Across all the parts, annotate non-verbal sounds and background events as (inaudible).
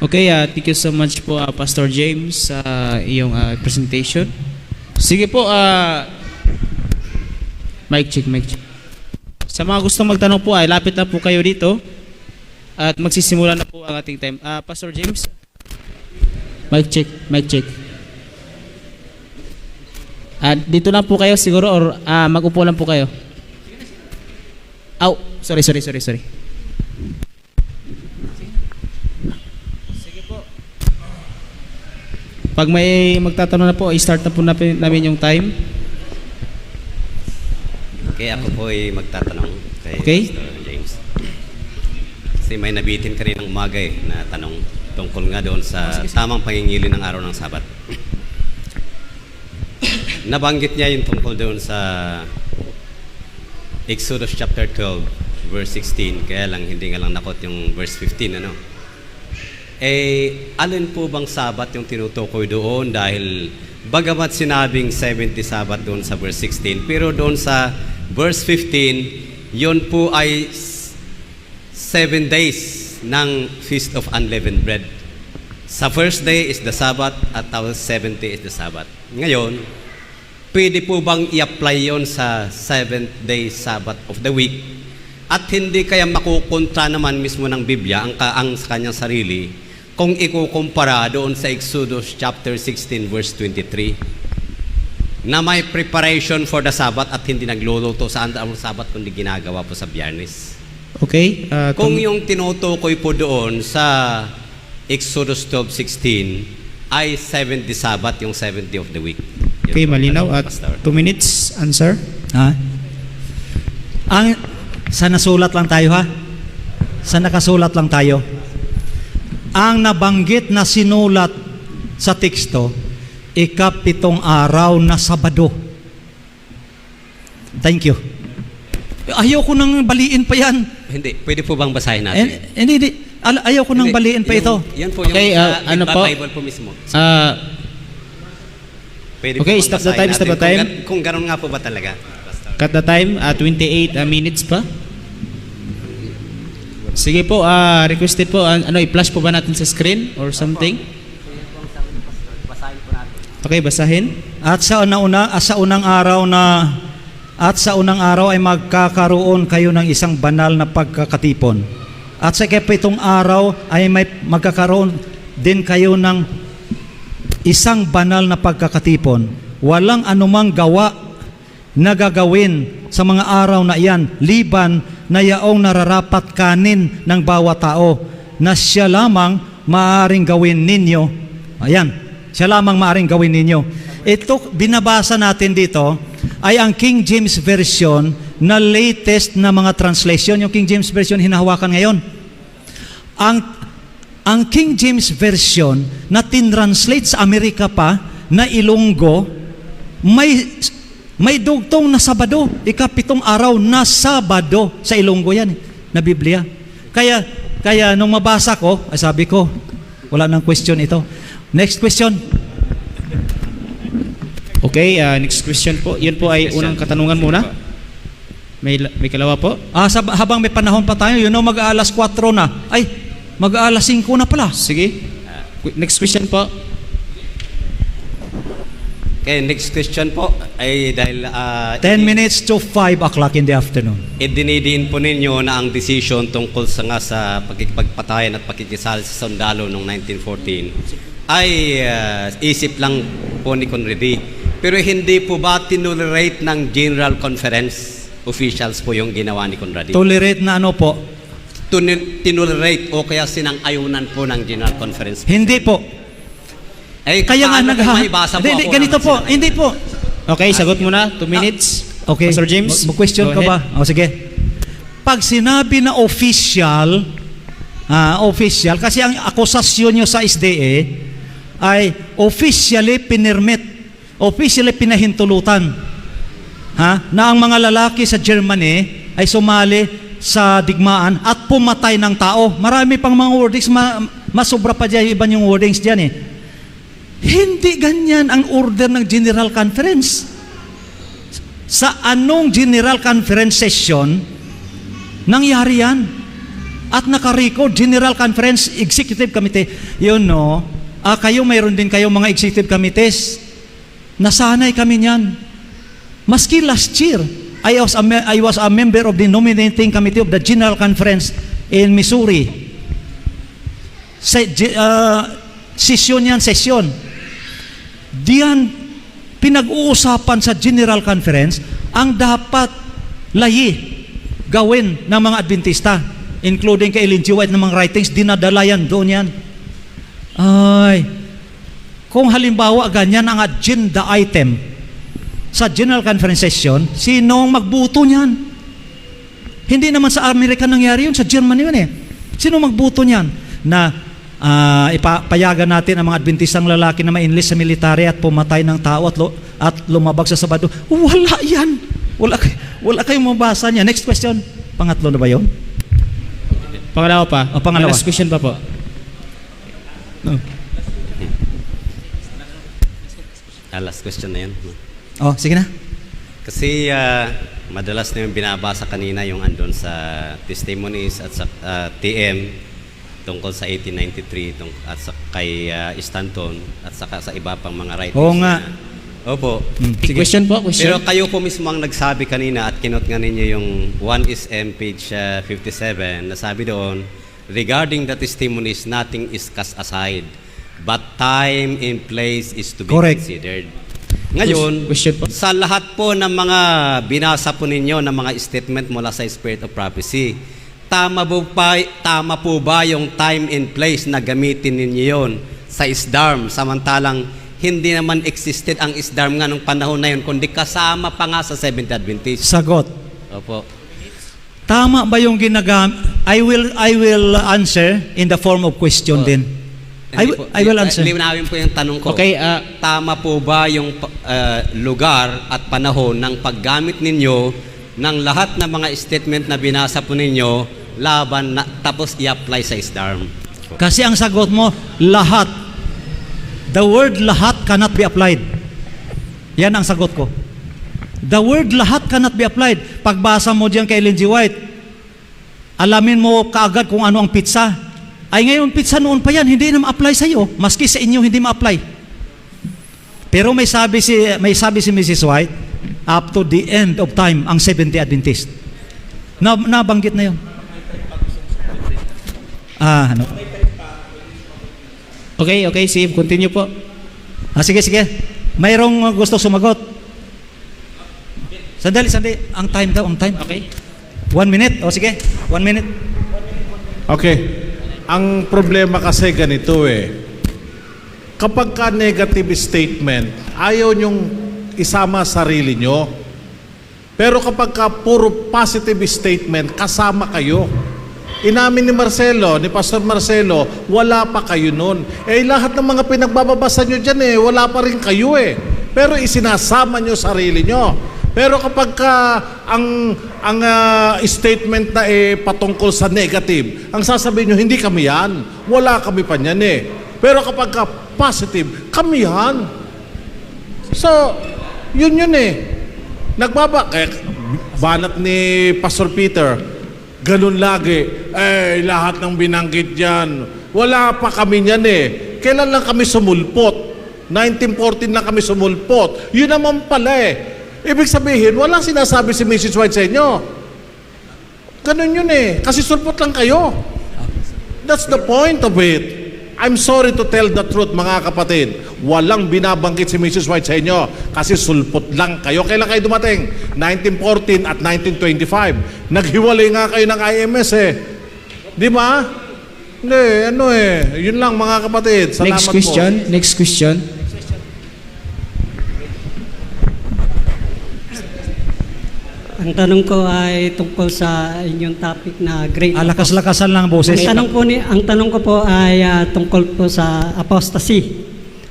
Okay, uh, thank you so much po uh, Pastor James sa iyong uh, presentation. Sige po, uh, mic check, mic check. Sa mga gustong magtanong po ay lapit na po kayo dito at magsisimula na po ang ating time. Uh, Pastor James? Mic check, mic check. Ah, dito lang po kayo siguro or ah, mag-upo lang po kayo. Aw, sorry, sorry, sorry, sorry. Sige po. Pag may magtatanong na po, i-start na po namin, yung time. Okay, ako po ay magtatanong kay Okay. Pastor James. Kasi may nabitin ka rin ng umaga eh, na tanong tungkol nga doon sa tamang pangingili ng araw ng Sabat. (coughs) Nabanggit niya yung tungkol doon sa Exodus chapter 12, verse 16. Kaya lang, hindi nga lang nakot yung verse 15, ano? Eh, alin po bang Sabat yung tinutukoy doon? Dahil bagamat sinabing 70 Sabat doon sa verse 16, pero doon sa verse 15, yun po ay s- seven days ng Feast of Unleavened Bread. Sa first day is the Sabbath at seventh day is the Sabbath. Ngayon, pwede po bang i-apply yon sa seventh day Sabbath of the week? At hindi kaya makukontra naman mismo ng Biblia ang, ang sa kanyang sarili kung ikukumpara doon sa Exodus chapter 16 verse 23 na may preparation for the Sabbath at hindi nagluluto sa ang Sabbath kundi ginagawa po sa Biyernes. Okay? ah, Kung tum- yung tinutukoy po doon sa Exodus 12:16 ay 70 Sabbath yung 70 of the week. Yun okay, malinaw. At Pastor. 2 minutes, answer. Ha? Ang sa nasulat lang tayo ha? Sa nakasulat lang tayo. Ang nabanggit na sinulat sa teksto, ikapitong araw na Sabado. Thank you. Ayaw ko nang baliin pa yan. Hindi, pwede po bang basahin natin? Eh, Hindi, hindi. Ayaw ko nang Hindi, baliin pa yung- ito. Yan po Okay, yung ah, sa ano po? Bible po mismo. Ah, Pwede Okay, po stop the time, stop natin the time. Kung, kung ganun nga po ba talaga? Cut the time. ah, 28 ah, minutes pa. Sige po, ah, requested po. an- ano, i-flash po ba natin sa screen or something? Okay, basahin. At sa ah, sa unang araw na at sa unang araw ay magkakaroon kayo ng isang banal na pagkakatipon. At sa ikapitong araw ay may magkakaroon din kayo ng isang banal na pagkakatipon. Walang anumang gawa na gagawin sa mga araw na iyan, liban na yaong nararapat kanin ng bawat tao na siya lamang maaaring gawin ninyo. Ayan, siya lamang maaaring gawin ninyo. Ito, binabasa natin dito, ay ang King James Version na latest na mga translation. Yung King James Version hinahawakan ngayon. Ang ang King James Version na tinranslate sa Amerika pa na Ilonggo may may dugtong na Sabado, ikapitong araw na Sabado sa Ilonggo yan na Biblia. Kaya kaya nung mabasa ko, ay sabi ko, wala nang question ito. Next question. Okay, ah, next question po. Yun po ay unang katanungan muna. May, may kalawa po. Ah, sab- habang may panahon pa tayo, yun know, mag-aalas 4 na. Ay, mag-aalas 5 na pala. Sige. Next question po. Okay, next question po ay dahil uh, 10 minutes to 5 o'clock in the afternoon. idinidiin po ninyo na ang decision tungkol sa nga sa pagkikipagpatayan at pakikisal sa sundalo noong 1914 ay ah, isip lang po ni Conrady. Pero hindi po ba tinolerate ng General Conference officials po yung ginawa ni Conrady? Tolerate na ano po? Tun- tinolerate o kaya sinang-ayunan po ng General Conference? Hindi po. Eh, Kaya nga nagha... kung may basa po Hindi, ako ganito na po. Hindi po. Okay, sagot muna. 2 minutes. Okay. Pastor James. Mag- Mag-question ka ba? O sige. Pag sinabi na official, ah, official, kasi ang akusasyon nyo sa SDA ay officially pinirmit, officially pinahintulutan ha, na ang mga lalaki sa Germany ay sumali sa digmaan at pumatay ng tao. Marami pang mga wordings, ma, masobra pa dyan, iba yung wordings dyan eh. Hindi ganyan ang order ng General Conference. Sa anong General Conference session nangyari yan? at naka-record General Conference Executive Committee. You know, ah, kayo mayroon din kayo mga executive committees. Nasanay kami niyan. Maski last year, I was, a, I was a member of the nominating committee of the General Conference in Missouri. Se, ah, sesyon yan, sesyon. Diyan, pinag-uusapan sa General Conference ang dapat layi gawin ng mga Adventista, including kay Ellen G. White ng mga writings, dinadala yan doon yan. Ay, kung halimbawa ganyan ang agenda item sa General Conference session, sino ang magbuto niyan? Hindi naman sa Amerika nangyari yun, sa Germany yun eh. Sino magbuto niyan? Na ah, ipapayagan natin ang mga Adventistang lalaki na ma-enlist sa military at pumatay ng tao at, lo- at lumabag sa Sabado. Wala yan. Wala, kay, wala kayong mabasa niya. Next question. Pangatlo na ba yun? Pangalawa pa. Oh, pangalawa. Last question pa po. Ah, last question na yan. Oh, sige na. Kasi ah, madalas na yung binabasa kanina yung andon sa testimonies at sa ah, TM tungkol sa 1893 tung, at sa kay ah, Stanton at saka sa iba pang mga writers. Oo nga. na- Opo. Hmm, sige. Question po, question. Pero kayo po mismo ang nagsabi kanina at kinot nga ninyo yung 1 is M page ah, 57 na sabi doon, regarding the testimonies, nothing is cast aside, but time and place is to be Correct. considered. Ngayon, Question po. sa lahat po ng mga binasa po ninyo ng mga statement mula sa Spirit of Prophecy, tama po, pa, tama po ba yung time and place na gamitin ninyo yon sa ISDARM samantalang hindi naman existed ang ISDARM nga nung panahon na yun kundi kasama pa nga sa Seventh Adventist. Sagot. Opo. Tama ba yung ginagam I will I will answer in the form of question Oh. din. I, po- I will answer. Liwanawin po yung tanong ko. Okay, ah, Tama po ba yung uh, lugar at panahon ng paggamit ninyo ng lahat ng mga statement na binasa po ninyo laban na, tapos i-apply sa ISDARM? Kasi ang sagot mo, lahat. The word lahat cannot be applied. Yan ang sagot ko. The word lahat cannot be applied. Pagbasa mo diyan kay Ellen G. White, alamin mo kaagad kung ano ang pizza. Ay ngayon, pizza noon pa yan, hindi na ma-apply sa iyo. Maski sa inyo, hindi ma-apply. Pero may sabi si may sabi si Mrs. White, up to the end of time ang 70 Adventist. Na, nabanggit na 'yon. Ah, ano? okay, okay, Steve, continue po. Ah, sige, sige. Mayroong gusto sumagot. Sandali, sandali. Ang time daw, ang time. Okay. One minute. O sige, one minute. Okay. Ang problema kasi ganito eh. Kapag ka negative statement, ayaw nyong isama sarili nyo. Pero kapag ka puro positive statement, kasama kayo. Inamin ni Marcelo, ni Pastor Marcelo, wala pa kayo nun. Eh lahat ng mga pinagbababasa nyo dyan eh, wala pa rin kayo eh. Pero isinasama nyo sarili nyo. Pero kapag ka ang ang ah, statement na eh patungkol sa negative, ang sasabihin nyo, hindi kami yan. Wala kami pa niyan eh. Pero kapag ka positive, kami yan. So, yun yun eh. Nagbaba, eh, banat ni Pastor Peter, ganun lagi, eh, lahat ng binanggit dyan, wala pa kami niyan eh. Kailan lang kami sumulpot? 1914 lang kami sumulpot. Yun naman pala eh. Ibig sabihin, walang sinasabi si Mrs. White sa inyo. Ganun yun eh. Kasi sulpot lang kayo. That's the point of it. I'm sorry to tell the truth mga kapatid. Walang binabanggit si Mrs. White sa inyo kasi sulpot lang kayo. Kailan kayo dumating? 1914 at 1925. Naghiwalay nga kayo ng IMS eh. Di ba? Hindi, ano eh. Yun lang mga kapatid. Salamat Next po. question, next question. Ang tanong ko ay tungkol sa inyong topic na great Ah, lakas-lakasan lang ang boses. Ang tanong po ni ang tanong ko po ay ah, tungkol po sa apostasy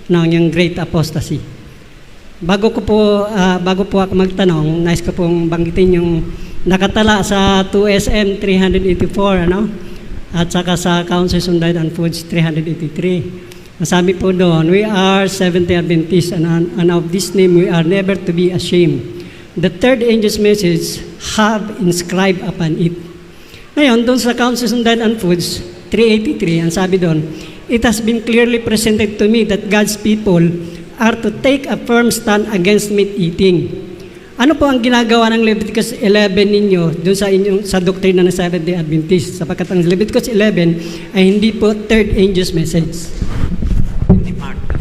ng yung great apostasy. Bago ko po ah, bago po ako magtanong, nais ko pong banggitin yung nakatala sa 2SM 384 ano? At saka sa Council on Diet and Foods 383. Masabi po doon, we are Seventh Adventists and, and of this name we are never to be ashamed. The third angel's message have inscribed upon it. Ngayon, doon sa Councils on Dead and Foods, 383, ang sabi doon, It has been clearly presented to me that God's people are to take a firm stand against meat eating. Ano po ang ginagawa ng Leviticus 11 ninyo doon sa inyong sa doktrina ng Seventh-day Adventist? Sapagkat ang Leviticus 11 ay hindi po third angel's message.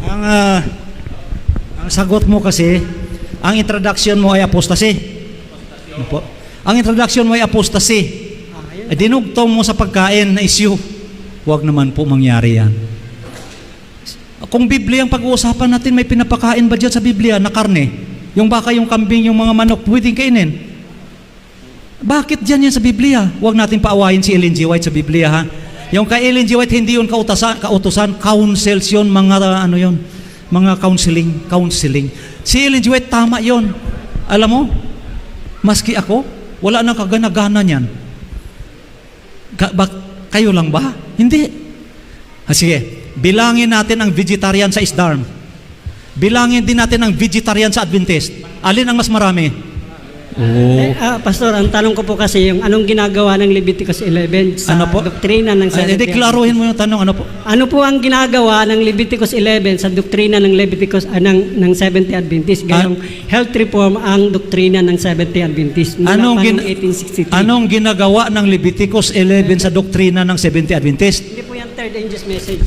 Ang, ah, ang sagot mo kasi, ang introduction mo ay apostasy. Ano po? Ang introduction mo ay apostasy. Ay dinugtong mo sa pagkain na issue. Huwag naman po mangyari yan. Kung Biblia ang pag-uusapan natin, may pinapakain ba dyan sa Biblia na karne? Yung baka, yung kambing, yung mga manok, pwedeng kainin. Bakit dyan yan sa Biblia? Huwag natin paawayin si Ellen G. White sa Biblia, ha? Yung kay Ellen G. White, hindi yun kautosan, kautosan counsels yun, mga ano yun, mga counseling, counseling. Si Ellen G. White, tama yun. Alam mo, maski ako, wala nang kagana-gana niyan. Ka, bak, kayo lang ba? Hindi. Ah, sige, bilangin natin ang vegetarian sa Isdarm. Bilangin din natin ang vegetarian sa Adventist. Alin ang mas marami? Eh, ah, Pastor, ang tanong ko po kasi yung anong ginagawa ng Leviticus 11 sa Ano po? doktrina ng Ay, hindi, klaruhin mo yung tanong. Ano po? Ano po ang ginagawa ng Leviticus 11 sa doktrina ng Leviticus ah, ng ng Seventh-day Adventist? Gayong health reform ang doktrina ng Seventh-day Adventist mula Anong, pa gin- noong 1863. anong ginagawa ng Leviticus 11 sa doktrina ng 70 Adventist? Hindi po yan third angel's message.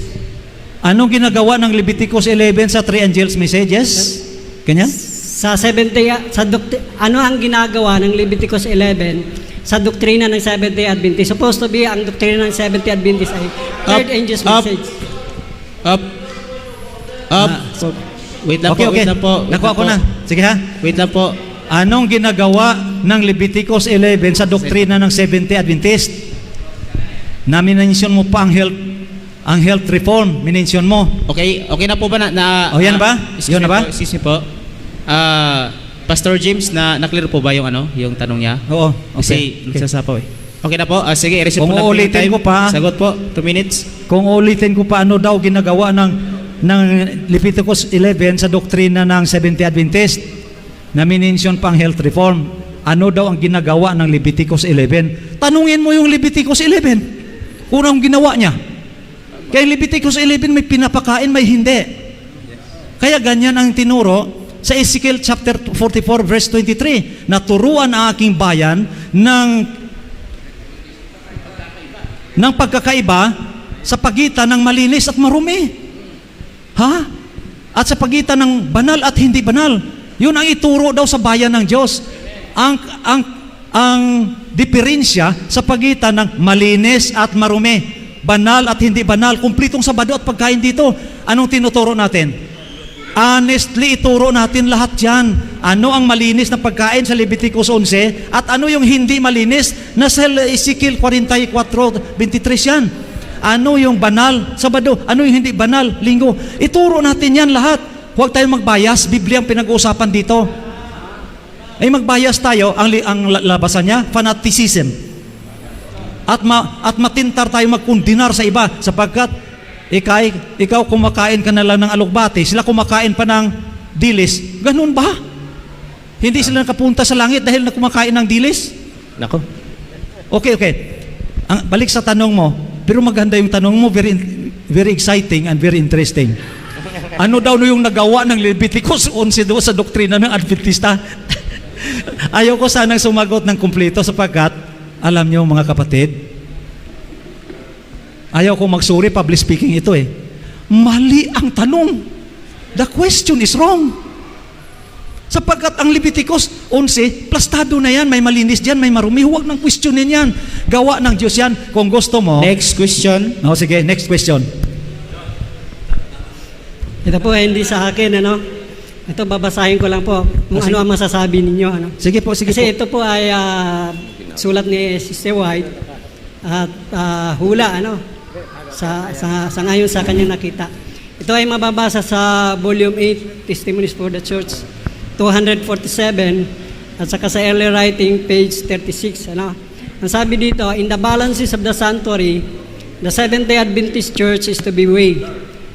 Anong ginagawa ng Leviticus 11 sa three angels messages? Ganyan? Sa Seventh-day ah, sa doktri- ano ang ginagawa ng Leviticus 11 sa doktrina ng Seventh-day Adventist? Supposed to be ang doktrina ng Seventh-day Adventist ay third Up, angel's up. message. Up. Up. Wait lang okay, po, okay. wait lang po. Nakuha ko na. Sige ha. Wait lang po. Anong ginagawa ng Leviticus 11 sa doktrina ng 70 Adventist? Na minensyon mo pa ang health ang health reform, minensyon mo. Okay, okay na po ba na? na Oh, yan ba? ah, excuse Yun na ba? Po, excuse me po. Ah, Pastor James, na na-clear po ba yung ano, yung tanong niya? Oo. Kasi Okay. nagsasapaw eh. Okay na po. Ah, sige, i-resume Kung po po yung uulitin time. ko pa. Sagot po, 2 minutes. Kung ulitin ko pa ano daw ginagawa ng ng Leviticus 11 sa doktrina ng 70 Adventist na minensyon pang health reform. Ano daw ang ginagawa ng Leviticus 11? Tanungin mo yung Leviticus 11. Kung anong ginawa niya. Kaya Leviticus 11 may pinapakain, may hindi. Kaya ganyan ang tinuro sa Ezekiel chapter 44 verse 23 na turuan ang aking bayan ng ng pagkakaiba sa pagitan ng malinis at marumi. Ha? At sa pagitan ng banal at hindi banal. Yun ang ituro daw sa bayan ng Diyos. Ang ang ang diferensya sa pagitan ng malinis at marumi, banal at hindi banal, kumplitong sabado at pagkain dito. Anong tinuturo natin? Honestly, ituro natin lahat yan. Ano ang malinis na pagkain sa Leviticus 11 at ano yung hindi malinis na sa Ezekiel 44, 23 yan. Ano yung banal, Sabado, ano yung hindi banal, Linggo. Ituro natin yan lahat. Huwag tayong magbayas, Biblia ang pinag-uusapan dito. Ay magbayas tayo, ang, ang la- labasan niya, fanaticism. At, ma, at matintar tayo magkundinar sa iba sapagkat ikay, ikaw kumakain ka na lang ng alukbati, sila kumakain pa ng dilis. Ganun ba? Hindi sila nakapunta sa langit dahil na kumakain ng dilis? Nako. Okay, okay. Ang, balik sa tanong mo, pero maganda yung tanong mo, very, very exciting and very interesting. Ano daw no yung nagawa ng Leviticus 11 doon sa doktrina ng Adventista? (laughs) Ayaw ko sanang sumagot ng kumpleto sapagkat, alam niyo mga kapatid, ayaw ko magsuri, public speaking ito eh. Mali ang tanong. The question is wrong. Sapagkat ang Leviticus 11, plastado na yan, may malinis dyan, may marumi, huwag nang questionin yan. Gawa ng Diyos yan. Kung gusto mo, Next question. oh, sige, next question. Ito po ay hindi sa akin ano. Ito babasahin ko lang po kung Ah, ano ang masasabi ninyo ano. Sige po, sige Kasi po. ito po ay ah, sulat ni Sister White at ah, hula ano sa sa sa ngayon sa kanyang nakita. Ito ay mababasa sa volume 8 Testimonies for the Church 247 at saka sa early writing page 36 ano. Ang sabi dito, in the balances of the sanctuary, the Seventh-day Adventist Church is to be weighed.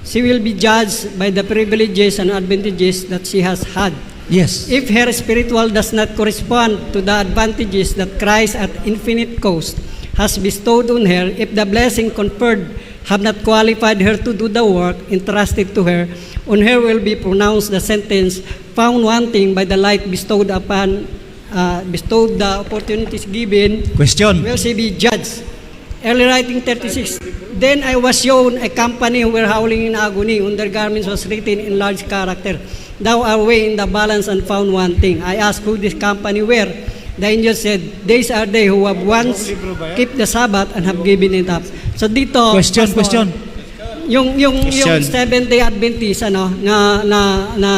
She will be judged by the privileges and advantages that she has had. Yes. If her spiritual does not correspond to the advantages that Christ at infinite cost has bestowed on her, if the blessing conferred have not qualified her to do the work entrusted to her, on her will be pronounced the sentence found wanting by the light bestowed upon, uh, bestowed the opportunities given, Question. will she be judged. Early writing 36. Then I was shown a company who were howling in agony. On their garments was written in large character, Thou art weighing the balance and found wanting. I asked who this company were. The angel said, These are they who have once kept the Sabbath and have given it up. So dito, Question, Pastor, question. Yung yung Question. yung Seventh Day Adventist ano na na na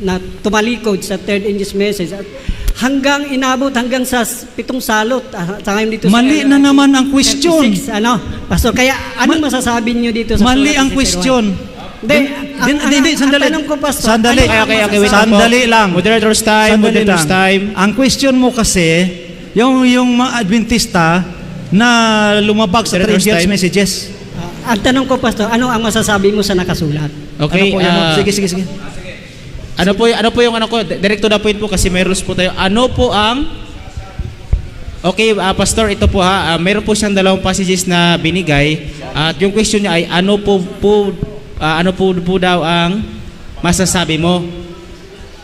na tumalikod sa third angel's message at hanggang inabot hanggang sa pitong salot ah, sa ngayon dito sa- Mali na naman ang question. 36, ano pastor kaya anong masasabi niyo dito sa Mali ang question. Hindi, Din- Hindi, ang, sandali. ang tanong ko, Pastor, Sandali. ano Okay, ang okay, okay, wait. Sandali lang. Moderator's time, Sandali moderator's lang. time. Ang question mo kasi, yung, yung mga Adventista na lumabag sa Moderator's trivial time. messages. Ah, ang tanong ko, Pastor, ano ang masasabi mo sa nakasulat? Okay, ano po ah, sige, sige, sige. Ano po, ano po yung ano ko, direct to the point po kasi may rules po tayo. Ano po ang Okay, ah, pastor, ito po ha. Ah, meron po siyang dalawang passages na binigay at yung question niya ay ano po po ah, ano po po daw ang masasabi mo?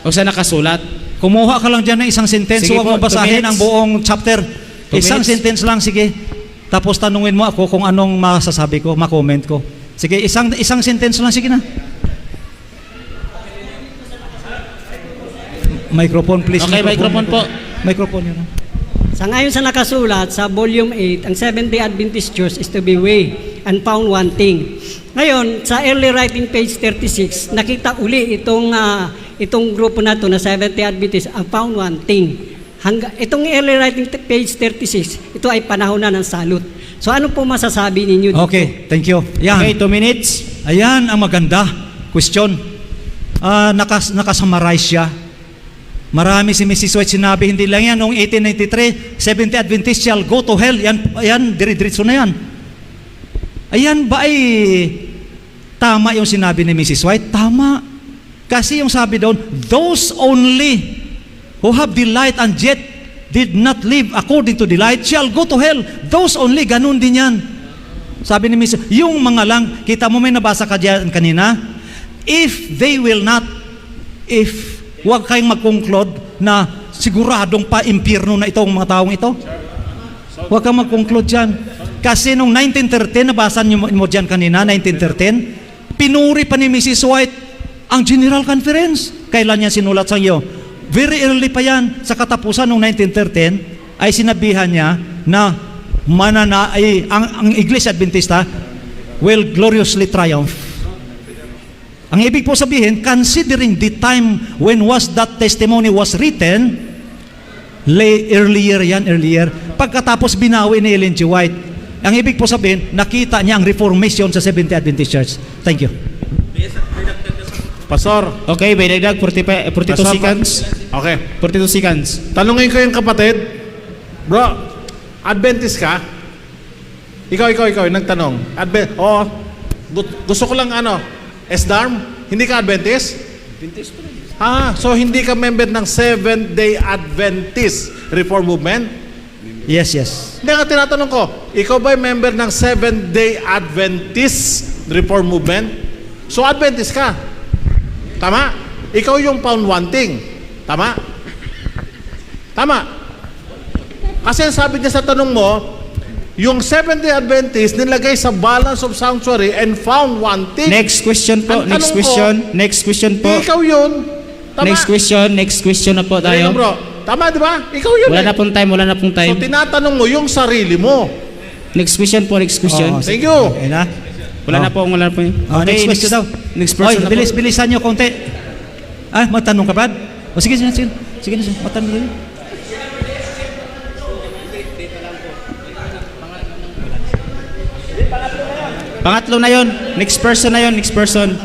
O sa nakasulat? Kumuha ka lang dyan ng isang sentence, Sige huwag mo basahin ang buong chapter. Two isang minutes. sentence lang, sige. Tapos tanungin mo ako kung anong masasabi ko, makomment ko. Sige, isang isang sentence lang, sige na. Microphone, please. Okay, microphone po. Microphone yun. Sa ngayon sa nakasulat sa volume 8, ang Seventh-day Adventist Church is to be weighed and found wanting. Ngayon, sa early writing page 36, nakita uli itong ah, itong grupo na to na Seventh-day Adventist ang found wanting. Hangga, itong early writing t- page 36, ito ay panahon na ng salut. So ano po masasabi ninyo dito? Okay, thank you. Yan. Okay, two minutes. Ayan ang maganda. Question. Ah, nakas nakasummarize siya. Marami si Mrs. White sinabi, hindi lang yan, noong 1893, 70 Adventist shall go to hell. Yan, ayan, dire-diretso na yan. Ayan ba ay tama yung sinabi ni Mrs. White? Tama. Kasi yung sabi doon, those only who have delight and yet did not live according to delight shall go to hell. Those only, ganun din yan. Sabi ni Mrs. Yung mga lang, kita mo may nabasa ka dyan kanina, if they will not, if huwag kayong mag-conclude na siguradong pa impyerno na itong mga taong ito. Huwag kang mag-conclude dyan. Kasi nung 1913, nabasa niyo mo dyan kanina, 1913, pinuri pa ni Mrs. White ang General Conference. Kailan niya sinulat sa iyo? Very early pa yan. Sa katapusan ng 1913, ay sinabihan niya na manana, ay, ang, ang Iglesia Adventista will gloriously triumph. Ang ibig po sabihin, considering the time when was that testimony was written, lay, earlier yan, earlier, pagkatapos binawi ni Ellen G. White, ang ibig po sabihin, nakita niya ang reformation sa Seventh-day Adventist Church. Thank you. Pastor. Okay, may dagdag 45, eh, 42 Pastor, seconds. Okay. 42 seconds. Tanungin ko yung kapatid. Bro, Adventist ka? Ikaw, ikaw, ikaw, yung nagtanong. Advent, oo. Gu- gusto ko lang ano, SDARM? Hindi ka Adventist? Adventist pa rin. Ah, so hindi ka member ng Seventh-day Adventist Reform Movement? Yes, yes. Hindi nga tinatanong ko, ikaw ba member ng Seventh-day Adventist Reform Movement? So Adventist ka. Tama? Ikaw yung found wanting. Tama? Tama. Kasi sabi niya sa tanong mo, yung Seventh-day Adventist nilagay sa balance of sanctuary and found wanting. Next question po, Ang next tanong ko, question, next question po. Ikaw yun. Tama. Next question, next question na po tayo. lang, bro. Tama, di ba? Ikaw yun Wala eh. na pong time, wala na pong So time. tinatanong mo yung sarili mo. Next question po, next question. Oo, Thank you. Okay na? Wala Oh. na po, wala na po. Oh, next question daw. Next Oy, person na bilis, po. bilisan nyo konti. Ah, magtanong ka ba? O sige, sige, sige. Sige na siya, matanong yun. Pangatlo na yon. Next person na yon, next person.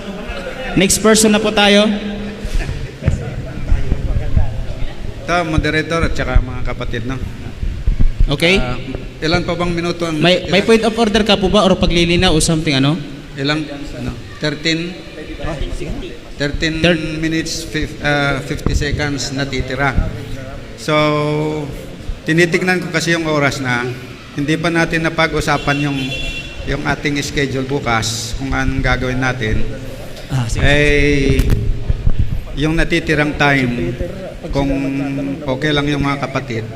Next person na po tayo. Ito, moderator at saka mga kapatid, no? Okay? Ah, ilan pa bang minuto ang... may may point of order ka po ba or paglilinaw o something ano? Ilang, ano? 13? 13 Thir- minutes, fif- ah, 50 seconds natitira. So, tinitignan ko kasi yung oras na hindi pa natin napag-usapan yung yung ating schedule bukas kung anong gagawin natin. Ah, sige. Eh, yung natitirang time, kung okay lang yung mga kapatid,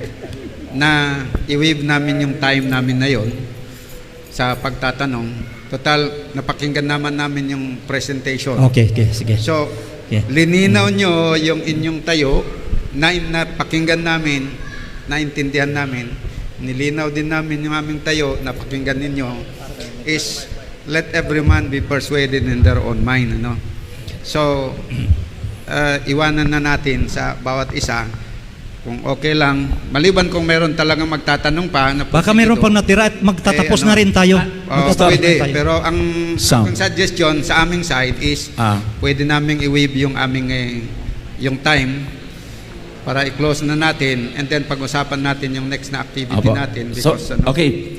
na i-waive namin yung time namin na yon sa pagtatanong. Total, napakinggan naman namin yung presentation. Okay, okay, sige. So, Okay. lininaw nyo yung inyong tayo, na napakinggan namin, naintindihan namin, nilinaw din namin yung aming tayo, napakinggan ninyo, is let every man be persuaded in their own mind. Ano? So, uh, iwanan na natin sa bawat isa kung okay lang. Maliban kung meron talagang magtatanong pa. Na Baka meron pang natira at magtatapos Eh, ano? na rin tayo. Oh, pwede. na tayo. Pero ang, Sound. ang suggestion sa aming side is Ah. pwede naming i-waive yung aming eh, yung time para i-close na natin and then pag-usapan natin yung next na activity Apo. natin So, because ano, okay.